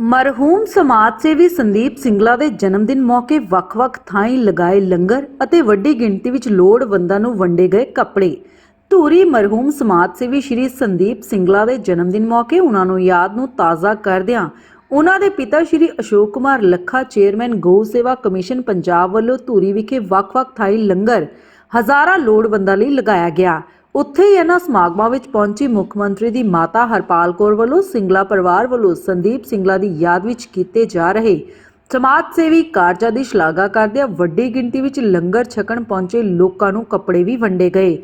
ਮਰਹੂਮ ਸਮਾਜ ਸੇਵੀ ਸੰਦੀਪ ਸਿੰਗਲਾ ਦੇ ਜਨਮ ਦਿਨ ਮੌਕੇ ਵੱਖ-ਵੱਖ ਥਾਈਂ ਲਗਾਏ ਲੰਗਰ ਅਤੇ ਵੱਡੀ ਗਿਣਤੀ ਵਿੱਚ ਲੋੜਵੰਦਾਂ ਨੂੰ ਵੰਡੇ ਗਏ ਕੱਪੜੇ। ਧੂਰੀ ਮਰਹੂਮ ਸਮਾਜ ਸੇਵੀ ਸ਼੍ਰੀ ਸੰਦੀਪ ਸਿੰਗਲਾ ਦੇ ਜਨਮ ਦਿਨ ਮੌਕੇ ਉਹਨਾਂ ਨੂੰ ਯਾਦ ਨੂੰ ਤਾਜ਼ਾ ਕਰਦਿਆਂ ਉਹਨਾਂ ਦੇ ਪਿਤਾ ਸ਼੍ਰੀ ਅਸ਼ੋਕ ਕੁਮਾਰ ਲੱਖਾ, ਚੇਅਰਮੈਨ ਗਊ ਸੇਵਾ ਕਮਿਸ਼ਨ ਪੰਜਾਬ ਵੱਲੋਂ ਧੂਰੀ ਵਿਖੇ ਵੱਖ-ਵੱਖ ਥਾਈਂ ਲੰਗਰ ਹਜ਼ਾਰਾਂ ਲੋੜਵੰਦਾਂ ਲਈ ਲਗਾਇਆ ਗਿਆ। ਉੱਥੇ ਹੀ ਇਹਨਾਂ ਸਮਾਗਮਾਂ ਵਿੱਚ ਪਹੁੰਚੀ ਮੁੱਖ ਮੰਤਰੀ ਦੀ ਮਾਤਾ ਹਰਪਾਲ ਕੌਰ ਵੱਲੋਂ ਸਿੰਗਲਾ ਪਰਿਵਾਰ ਵੱਲੋਂ ਸੰਦੀਪ ਸਿੰਗਲਾ ਦੀ ਯਾਦ ਵਿੱਚ ਕੀਤੇ ਜਾ ਰਹੇ ਸਮਾਜ ਸੇਵੀ ਕਾਰਜਾਂ ਦੀ ਸ਼ਲਾਘਾ ਕਰਦਿਆਂ ਵੱਡੀ ਗਿਣਤੀ ਵਿੱਚ ਲੰਗਰ ਛਕਣ ਪਹੁੰਚੇ ਲੋਕਾਂ ਨੂੰ ਕੱਪੜੇ ਵੀ ਵੰਡੇ ਗਏ।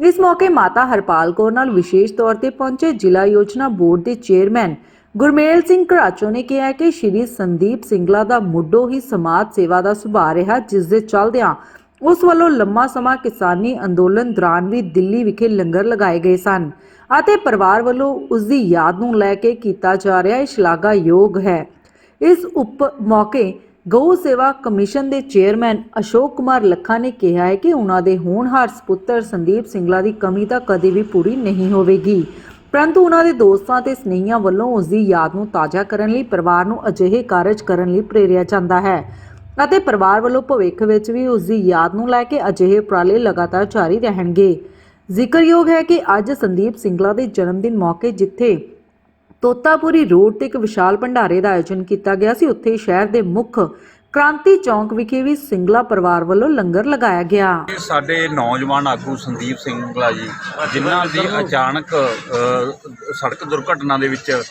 ਇਸ ਮੌਕੇ ਮਾਤਾ ਹਰਪਾਲ ਕੌਰ ਨਾਲ ਵਿਸ਼ੇਸ਼ ਤੌਰ ਤੇ ਪਹੁੰਚੇ ਜ਼ਿਲ੍ਹਾ ਯੋਜਨਾ ਬੋਰਡ ਦੇ ਚੇਅਰਮੈਨ ਗੁਰਮੇਲ ਸਿੰਘ ਘਰਾਚੋ ਨੇ ਕਿਹਾ ਕਿ ਸ਼੍ਰੀ ਸੰਦੀਪ ਸਿੰਗਲਾ ਦਾ ਮੁੱਢੋਂ ਹੀ ਸਮਾਜ ਸੇਵਾ ਦਾ ਸੁਭਾਅ ਰਿਹਾ, ਜਿਸ ਦੇ ਚੱਲਦਿਆਂ ਉਸ ਵੱਲੋਂ ਲੰਮਾ ਸਮਾਂ ਕਿਸਾਨੀ ਅੰਦੋਲਨ ਦੌਰਾਨ ਵੀ ਦਿੱਲੀ ਵਿਖੇ ਲੰਗਰ ਲਗਾਏ ਗਏ ਸਨ ਅਤੇ ਪਰਿਵਾਰ ਵੱਲੋਂ ਉਸ ਦੀ ਯਾਦ ਨੂੰ ਲੈ ਕੇ ਕੀਤਾ ਜਾ ਰਿਹਾ ਇਹ ਸ਼ਲਾਘਾਯੋਗ ਹੈ। ਇਸ ਉਪ ਮੌਕੇ ਗਊ ਸੇਵਾ ਕਮਿਸ਼ਨ ਦੇ ਚੇਅਰਮੈਨ ਅਸ਼ੋਕ ਕੁਮਾਰ ਲੱਖਾ ਨੇ ਕਿਹਾ ਹੈ ਕਿ ਉਹਨਾਂ ਦੇ ਹੋਣਹਾਰ ਸੁਪੁੱਤਰ ਸੰਦੀਪ ਸਿੰਗਲਾ ਦੀ ਕਮੀ ਤਾਂ ਕਦੇ ਵੀ ਪੂਰੀ ਨਹੀਂ ਹੋਵੇਗੀ। ਪਰੰਤੂ ਉਹਨਾਂ ਦੇ ਦੋਸਤਾਂ ਤੇ ਸਨੇਹੀਆਂ ਵੱਲੋਂ ਉਸ ਦੀ ਯਾਦ ਨੂੰ ਤਾਜ਼ਾ ਕਰਨ ਲਈ ਪਰਿਵਾਰ ਨੂੰ ਅਜਿਹੇ ਕਾਰਜ ਕਰਨ ਲਈ ਪ੍ਰੇਰਿਆ ਜਾਂਦਾ ਹੈ। ਅਤੇ ਪਰਿਵਾਰ ਵੱਲੋਂ ਭਵਿੱਖ ਵਿੱਚ ਵੀ ਉਸ ਦੀ ਯਾਦ ਨੂੰ ਲੈ ਕੇ ਅਜਿਹੇ ਉਪਰਾਲੇ ਲਗਾਤਾਰ ਜਾਰੀ ਰਹਿਣਗੇ। ਜ਼ਿਕਰਯੋਗ ਹੈ ਕਿ ਅੱਜ ਸੰਦੀਪ ਸਿੰਗਲਾ ਦੇ ਜਨਮ ਦਿਨ ਮੌਕੇ ਜਿੱਥੇ ਤੋਤਾਪੁਰੀ ਰੋਡ ਤੇ ਇੱਕ ਵਿਸ਼ਾਲ ਭੰਡਾਰੇ ਦਾ ਆਯੋਜਨ ਕੀਤਾ ਗਿਆ ਸੀ, ਉੱਥੇ ਸ਼ਹਿਰ ਦੇ ਮੁੱਖ ਕ੍ਰਾਂਤੀ ਚੌਂਕ ਵਿਖੇ ਵੀ ਸਿੰਗਲਾ ਪਰਿਵਾਰ ਵੱਲੋਂ ਲੰਗਰ ਲਗਾਇਆ ਗਿਆ। ਸਾਡੇ ਨੌਜਵਾਨ ਆਗੂ ਸੰਦੀਪ ਸਿੰਗਲਾ ਜੀ, ਜਿਨ੍ਹਾਂ ਦੀ ਅਚਾਨਕ ਸੜਕ ਦੁਰਘਟਨਾ ਦੇ ਵਿੱਚ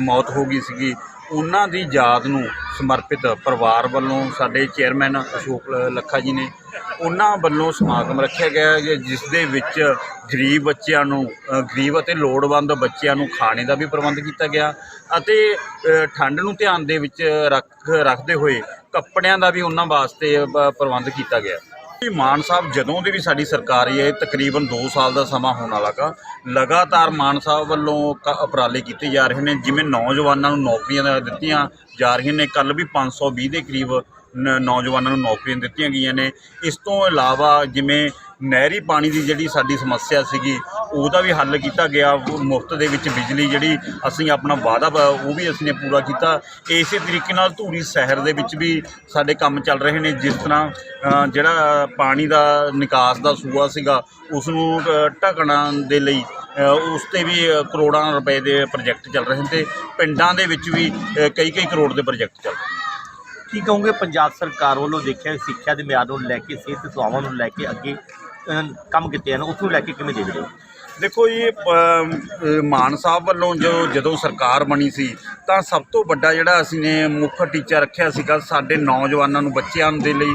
ਮੌਤ ਹੋ ਗਈ ਸੀਗੀ। ਉਹਨਾਂ ਦੀ ਯਾਦ ਨੂੰ ਸਮਰਪਿਤ ਪਰਿਵਾਰ ਵੱਲੋਂ ਸਾਡੇ ਚੇਅਰਮੈਨ ਅਸ਼ੋਕ ਲੱਖਾ ਜੀ ਨੇ ਉਹਨਾਂ ਵੱਲੋਂ ਸਮਾਗਮ ਰੱਖਿਆ ਗਿਆ ਜਿਸ ਦੇ ਵਿੱਚ ਗਰੀਬ ਬੱਚਿਆਂ ਨੂੰ ਗਰੀਬ ਅਤੇ ਲੋੜਵੰਦ ਬੱਚਿਆਂ ਨੂੰ ਖਾਣੇ ਦਾ ਵੀ ਪ੍ਰਬੰਧ ਕੀਤਾ ਗਿਆ ਅਤੇ ਠੰਡ ਨੂੰ ਧਿਆਨ ਦੇ ਵਿੱਚ ਰੱਖ, ਰੱਖਦੇ ਹੋਏ ਕੱਪੜਿਆਂ ਦਾ ਵੀ ਉਹਨਾਂ ਵਾਸਤੇ ਪ੍ਰਬੰਧ ਕੀਤਾ ਗਿਆ। ਜੀ ਮਾਨ ਸਾਹਿਬ ਜਦੋਂ ਦੀ ਵੀ ਸਾਡੀ ਸਰਕਾਰ ਹੀ ਹੈ, ਤਕਰੀਬਨ 2 ਸਾਲ ਦਾ ਸਮਾਂ ਹੋਣ ਵਾਲਾ ਗਾ, ਲਗਾਤਾਰ ਮਾਨ ਸਾਹਿਬ ਵੱਲੋਂ ਕ- ਉਪਰਾਲੇ ਕੀਤੇ ਜਾ ਰਹੇ ਨੇ, ਜਿਵੇਂ ਨੌਜਵਾਨਾਂ ਨੂੰ ਨੌਕਰੀਆਂ ਦਾ ਦਿੱਤੀਆਂ ਜਾ ਰਹੀਆਂ ਨੇ ਕੱਲ ਵੀ 520 ਦੇ ਕਰੀਬ ਨ- ਨੌਜਵਾਨਾਂ ਨੂੰ ਨੌਕਰੀਆਂ ਦਿੱਤੀਆਂ ਗਈਆਂ ਨੇ। ਇਸ ਤੋਂ ਇਲਾਵਾ ਜਿਵੇਂ ਨਹਿਰੀ ਪਾਣੀ ਦੀ ਜਿਹੜੀ ਸਾਡੀ ਸਮੱਸਿਆ ਸੀਗੀ ਉਹਦਾ ਵੀ ਹੱਲ ਕੀਤਾ ਗਿਆ ਮੁਫਤ ਦੇ ਵਿੱਚ ਬਿਜਲੀ ਜਿਹੜੀ ਅਸੀਂ ਆਪਣਾ ਵਾਅਦਾ ਵਾ, ਉਹ ਵੀ ਅਸੀਂ ਨੇ ਪੂਰਾ ਕੀਤਾ। ਇਸੇ ਤਰੀਕੇ ਨਾਲ ਧੂਰੀ ਸ਼ਹਿਰ ਦੇ ਵਿੱਚ ਵੀ ਸਾਡੇ ਕੰਮ ਚੱਲ ਰਹੇ ਨੇ ਜਿਸ ਤਰ੍ਹਾਂ ਜਿਹੜਾ ਪਾਣੀ ਦਾ ਨਿਕਾਸ ਦਾ ਸੂਆ ਸੀਗਾ ਉਸ ਨੂੰ ਅ, ਦੇ ਲਈ ਉਸ ਤੇ ਵੀ ਕਰੋੜਾਂ ਰੁਪਏ ਦੇ ਪ੍ਰੋਜੈਕਟ ਚੱਲ ਰਹੇ ਨੇ ਤੇ ਪਿੰਡਾਂ ਦੇ ਵਿੱਚ ਵੀ ਕਈ ਕਈ ਕਰੋੜ ਦੇ ਪ੍ਰੋਜੈਕਟ ਚੱਲ ਰਹੇ ਨੇ। ਕੀ ਕਹੋਗੇ ਪੰਜਾਬ ਸਰਕਾਰ ਵੱਲੋਂ ਦੇਖਿਆ ਸਿੱਖਿਆ ਦੇ ਮਿਆਰ ਨੂੰ ਲੈ ਕੇ ਸਿਹਤ ਸੇਵਾਵਾਂ ਨੂੰ ਲੈ ਕੇ ਅੱਗੇ ਕੰਮ ਕੀਤੇ ਹਨ ਉਸ ਨੂੰ ਲੈ ਕੇ ਕਿਵੇਂ ਦੇਖਦੇ ਹੋ? ਦੇਖੋ ਜੀ ਮਾਨ ਸਾਹਿਬ ਵੱਲੋਂ ਜੋ ਜਦੋਂ ਸਰਕਾਰ ਬਣੀ ਸੀ, ਤਾਂ ਸਭ ਤੋਂ ਵੱਡਾ ਜਿਹੜਾ ਅਸੀਂ ਨੇ ਮੁੱਖ ਟੀਚਾ ਰੱਖਿਆ ਸੀਗਾ ਸਾਡੇ ਨੌਜਵਾਨਾਂ ਨੂੰ, ਬੱਚਿਆਂ ਦੇ ਲਈ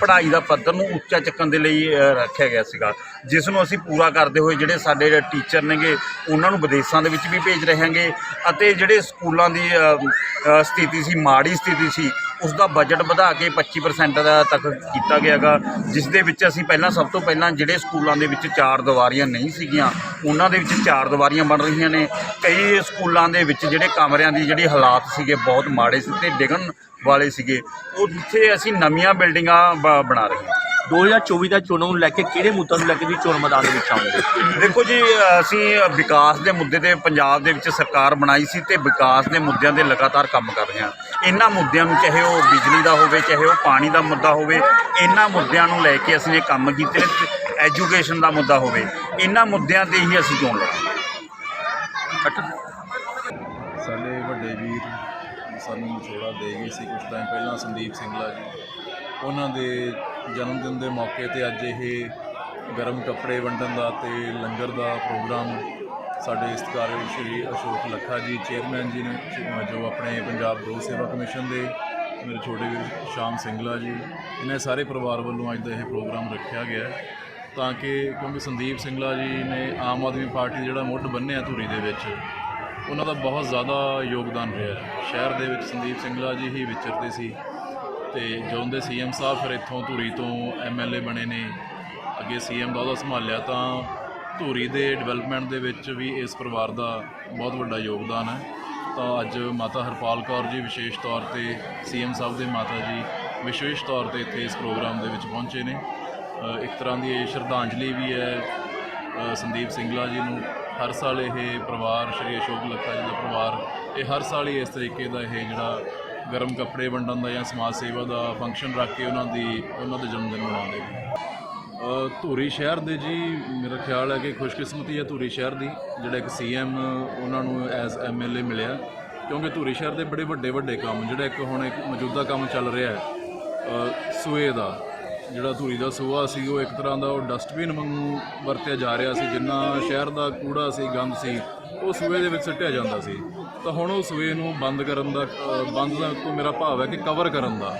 ਪੜ੍ਹਾਈ ਦਾ ਪੱਧਰ ਨੂੰ ਉੱਚਾ ਚੱਕਣ ਦੇ ਲਈ ਰੱਖਿਆ ਗਿਆ ਸੀਗਾ। ਜਿਸ ਨੂੰ ਅਸੀਂ ਪੂਰਾ ਕਰਦੇ ਹੋਏ ਜਿਹੜੇ ਸਾਡੇ ਟੀਚਰ ਨੇਗੇ, ਉਹਨਾਂ ਨੂੰ ਵਿਦੇਸ਼ਾਂ ਦੇ ਵਿੱਚ ਵੀ ਭੇਜ ਰਹੇ ਹਾਂਗੇ ਅਤੇ ਜਿਹੜੇ ਸਕੂਲਾਂ ਦੀ ਸਥਿਤੀ ਸੀ, ਮਾੜੀ ਸਥਿਤੀ ਸੀ ਉਸ ਦਾ ਬਜਟ ਵਧਾ ਕੇ 25% ਦਾ ਤੱਕ ਕੀਤਾ ਗਿਆਗਾ ਜਿਸ ਦੇ ਵਿੱਚ ਅਸੀਂ ਪਹਿਲਾਂ ਸਭ ਤੋਂ ਪਹਿਲਾਂ ਜਿਹੜੇ ਸਕੂਲਾਂ ਦੇ ਵਿੱਚ ਚਾਰ ਦੀਵਾਰੀਆਂ ਨਹੀਂ ਸੀਗੀਆਂ, ਉਹਨਾਂ ਦੇ ਵਿੱਚ ਚਾਰ ਦੀਵਾਰੀਆਂ ਬਣ ਰਹੀਆਂ ਨੇ। ਕਈ ਸਕੂਲਾਂ ਦੇ ਵਿੱਚ ਜਿਹੜੇ ਕਮਰਿਆਂ ਦੀ ਜਿਹੜੀ ਹਾਲਾਤ ਸੀਗੇ ਬਹੁਤ ਮਾੜੇ ਸੀ ਤੇ ਡਿੱਗਣ ਵਾਲੇ ਸੀਗੇ। ਉਹ ਜਿੱਥੇ ਅਸੀਂ ਨਵੀਆਂ ਬਿਲਡਿੰਗਾਂ ਬ- ਬਣਾ ਰਹੇ ਹਾਂ। 2024 ਦਾ ਚੋਣਾਂ ਨੂੰ ਲੈ ਕੇ ਕਿਹੜੇ ਮੁੱਦਿਆਂ ਨੂੰ ਲੈ ਕੇ ਵੀ ਚੋਣ ਮੈਦਾਨ ਦੇ ਵਿੱਚ ਆਉਂਗੇ ਦੇਖੋ ਜੀ ਅਸੀਂ ਵਿਕਾਸ ਦੇ ਮੁੱਦੇ ਤੇ ਪੰਜਾਬ ਦੇ ਵਿੱਚ ਸਰਕਾਰ ਬਣਾਈ ਸੀ ਤੇ ਵਿਕਾਸ ਦੇ ਮੁੱਦਿਆਂ ਤੇ ਲਗਾਤਾਰ ਕੰਮ ਕਰ ਰਹੇ ਹਾਂ। ਇਹਨਾਂ ਮੁੱਦਿਆਂ ਨੂੰ ਚਾਹੇ ਉਹ ਬਿਜਲੀ ਦਾ ਹੋਵੇ ਚਾਹੇ ਉਹ ਪਾਣੀ ਦਾ ਮੁੱਦਾ ਹੋਵੇ ਇਹਨਾਂ ਮੁੱਦਿਆਂ ਨੂੰ ਲੈ ਕੇ ਅਸੀਂ ਨੇ ਕੰਮ ਕੀਤੇ ਨੇ ਐਜੂਕੇਸ਼ਨ ਦਾ ਮੁੱਦਾ ਹੋਵੇ ਇਹਨਾਂ ਮੁੱਦਿਆਂ ਤੇ ਹੀ ਅਸੀਂ ਚੋਣ ਲੜਾਂਗੇ। ਸਾਡੇ ਵੱਡੇ ਵੀਰ ਸਾਨੂੰ ਵਿਛੋੜਾ ਦੇ ਗਏ ਸੀ ਕੁਝ ਟਾਈਮ ਪਹਿਲਾਂ ਸੰਦੀਪ ਸਿੰਘਲਾ ਜੀ। ਉਹਨਾਂ ਦੇ ਜਨਮ ਦਿਨ ਦੇ ਮੌਕੇ ਤੇ ਅੱਜ ਇਹ ਗਰਮ ਕੱਪੜੇ ਵੰਡਣ ਦਾ ਤੇ ਲੰਗਰ ਦਾ ਪ੍ਰੋਗਰਾਮ ਸਾਡੇ ਸਤਿਕਾਰਯੋਗ ਸ਼੍ਰੀ ਅਸ਼ੋਕ ਲੱਖਾ ਜੀ, ਚੇਅਰਮੈਨ ਜੀ ਨੇ, ਜੋ ਆਪਣੇ ਪੰਜਾਬ ਗਊ ਸੇਵਾ ਕਮਿਸ਼ਨ ਦੇ ਮੇਰੇ ਛੋਟੇ ਵੀਰ ਸ਼ਾਮ ਸਿੰਗਲਾ ਜੀ, ਇਹਨਾਂ ਸਾਰੇ ਪਰਿਵਾਰ ਵੱਲੋਂ ਅੱਜ ਦਾ ਇਹ ਪ੍ਰੋਗਰਾਮ ਰੱਖਿਆ ਗਿਆ ਤਾਂ ਕਿ ਕਿਉਂਕਿ ਸੰਦੀਪ ਸਿੰਗਲਾ ਜੀ ਨੇ ਆਮ ਆਦਮੀ ਪਾਰਟੀ ਜਿਹੜਾ ਮੁੱਢ ਬੰਨਿਆ ਧੂਰੀ ਦੇ ਵਿੱਚ, ਉਹਨਾਂ ਦਾ ਬਹੁਤ ਜ਼ਿਆਦਾ ਯੋਗਦਾਨ ਰਿਹਾ ਸ਼ਹਿਰ ਦੇ ਵਿੱਚ ਸੰਦੀਪ ਸਿੰਗਲਾ ਜੀ ਹੀ ਵਿਚਰਦੇ ਸੀ। ਤੇ ਜਦੋਂ ਦੇ ਸੀਐਮ ਸਾਹਿਬ ਫਿਰ ਇੱਥੋਂ ਧੂਰੀ ਤੋਂ ਐਮਐਲਏ ਬਣੇ ਨੇ, ਅੱਗੇ ਸੀਐਮ ਦਾ ਉਹਦਾ ਸੰਭਾਲਿਆ, ਤਾਂ ਧੂਰੀ ਦੇ ਡਿਵੈਲਪਮੈਂਟ ਦੇ ਵਿੱਚ ਵੀ ਇਸ ਪਰਿਵਾਰ ਦਾ ਬਹੁਤ ਵੱਡਾ ਯੋਗਦਾਨ ਹੈ। ਤਾਂ ਅੱਜ ਮਾਤਾ ਹਰਪਾਲ ਕੌਰ ਜੀ ਵਿਸ਼ੇਸ਼ ਤੌਰ ਤੇ ਸੀਐਮ ਸਾਹਿਬ ਦੇ ਮਾਤਾ ਜੀ ਵਿਸ਼ੇਸ਼ ਤੌਰ ਤੇ ਇੱਥੇ ਇਸ ਪ੍ਰੋਗਰਾਮ ਦੇ ਵਿੱਚ ਪਹੁੰਚੇ ਨੇ। ਇੱਕ ਤਰ੍ਹਾਂ ਦੀ ਇਹ ਸ਼ਰਧਾਂਜਲੀ ਵੀ ਹੈ ਸੰਦੀਪ ਸਿੰਘਲਾ ਜੀ ਨੂੰ। ਹਰ ਸਾਲ ਇਹ ਪਰਿਵਾਰ ਸ਼੍ਰੀ ਅਸ਼ੋਕ ਲੱਖਾ ਜੀ ਦਾ ਪਰਿਵਾਰ, ਇਹ ਹਰ ਸਾਲ ਹੀ ਇਸ ਤਰੀਕੇ ਦਾ ਇਹ ਜਿਹੜਾ ਗਰਮ ਕੱਪੜੇ ਵੰਡਣ ਦਾ ਜਾਂ ਸਮਾਜ ਸੇਵਾ ਦਾ ਫੰਕਸ਼ਨ ਰੱਖ ਕੇ ਉਹਨਾਂ ਦੀ, ਉਹਨਾਂ ਦੇ ਜਨਮ ਦਿਨ ਮਨਾਉਂਦੇ ਨੇ। ਧੂਰੀ ਸ਼ਹਿਰ ਦੇ ਜੀ, ਮੇਰਾ ਖਿਆਲ ਹੈ ਕਿ ਖੁਸ਼ਕਿਸਮਤੀ ਹੈ ਧੂਰੀ ਸ਼ਹਿਰ ਦੀ, ਜਿਹੜਾ ਇੱਕ ਸੀਐਮ ਉਹਨਾਂ ਨੂੰ ਐਜ਼ ਐਮਐਲਏ ਮਿਲਿਆ। ਕਿਉਂਕਿ ਧੂਰੀ ਸ਼ਹਿਰ ਦੇ ਬੜੇ ਵੱਡੇ ਵੱਡੇ ਕੰਮ, ਜਿਹੜਾ ਇੱਕ ਹੁਣ ਇੱਕ ਮੌਜੂਦਾ ਕੰਮ ਚੱਲ ਰਿਹਾ ਹੈ ਸੂਏ ਦਾ, ਜਿਹੜਾ ਧੂਰੀ ਦਾ ਸੂਆ ਸੀ, ਉਹ ਇੱਕ ਤਰ੍ਹਾਂ ਦਾ ਉਹ ਡਸਟਬਿਨ ਵਾਂਗੂ ਵਰਤਿਆ ਜਾ ਰਿਹਾ ਸੀ, ਜਿੰਨਾ ਸ਼ਹਿਰ ਦਾ ਕੂੜਾ ਸੀ, ਗੰਦ ਸੀ, ਉਹ ਸੂਏ ਦੇ ਵਿੱਚ ਸੁੱਟਿਆ ਜਾਂਦਾ ਸੀ। ਤਾਂ ਹੁਣ ਉਹ ਸੂਏ ਨੂੰ ਬੰਦ ਕਰਨ ਦਾ ਅ, ਬੰਦ ਦਾ ਤੋਂ ਮੇਰਾ ਭਾਵ ਹੈ ਕਿ ਕਵਰ ਕਰਨ ਦਾ।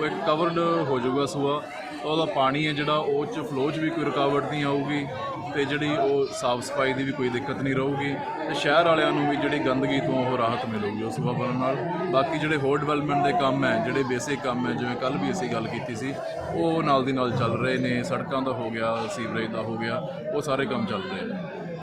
ਉਹ ਇੱਕ ਕਵਰਡ ਹੋ ਜਾਊਗਾ ਸੂਆ ਤਾਂ ਉਹਦਾ ਪਾਣੀ ਹੈ ਜਿਹੜਾ ਉਹ ਚ ਫਲੋ 'ਚ ਵੀ ਕੋਈ ਰੁਕਾਵਟ ਨਹੀਂ ਆਊਗੀ ਤੇ ਜਿਹੜੀ ਉਹ ਸਾਫ਼ ਸਫ਼ਾਈ ਦੀ ਵੀ ਕੋਈ ਦਿੱਕਤ ਨਹੀਂ ਰਹੂਗੀ ਤੇ ਸ਼ਹਿਰ ਵਾਲਿਆਂ ਨੂੰ ਵੀ ਜਿਹੜੀ ਗੰਦਗੀ ਤੋਂ ਉਹ ਰਾਹਤ ਮਿਲੂਗੀ ਉਸ ਸੂਆ ਬਣਨ ਨਾਲ। ਬਾਕੀ ਜਿਹੜੇ ਹੋਰ ਡਿਵੈਲਪਮੈਂਟ ਦੇ ਕੰਮ ਹੈ ਜਿਹੜੇ ਬੇਸਿਕ ਕੰਮ ਹੈ ਜਿਵੇਂ ਕੱਲ ਵੀ ਅਸੀਂ ਗੱਲ ਕੀਤੀ ਸੀ ਉਹ ਨਾਲ ਦੀ ਨਾਲ ਚੱਲ ਰਹੇ ਨੇ। ਸੜਕਾਂ ਦਾ ਹੋ ਗਿਆ ਸੀਵਰੇਜ ਦਾ ਹੋ ਗਿਆ ਉਹ ਸਾਰੇ ਕੰਮ ਚੱਲ ਰਹੇ ਨੇ।